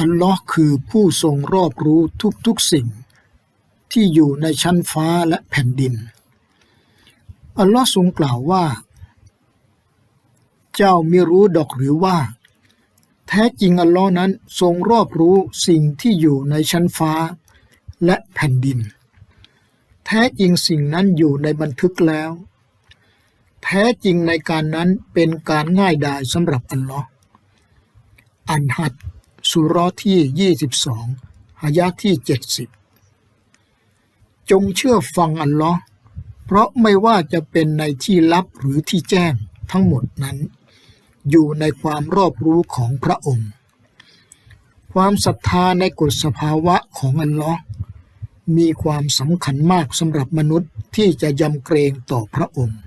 อัลลอฮ์คือผู้ทรงรอบรู้ทุกๆสิ่ง ที่อยู่ในชั้นฟ้าและแผ่นดิน อัลลอฮ์ทรงกล่าวว่า เจ้าไม่รู้ดอกหรือว่า แท้จริงอัลลอฮ์นั้นทรงรอบรู้สิ่งที่อยู่ในชั้นฟ้าและแผ่นดิน แท้จริงสิ่งนั้นอยู่ในบันทึกแล้ว แท้จริงในการนั้นเป็นการง่ายดายสำหรับอัลลอฮ์อันฮัด สุรอที่ 22อายะที่ 70 จงเชื่อฟังอัลลอฮ์เพราะไม่ว่าจะเป็นในที่ลับหรือที่แจ้งทั้งหมดนั้น อยู่ในความรอบรู้ของพระองค์ ความศรัทธาในกฎสภาวะของอัลลอฮ์มีความสำคัญมากสำหรับมนุษย์ที่จะยำเกรงต่อพระองค์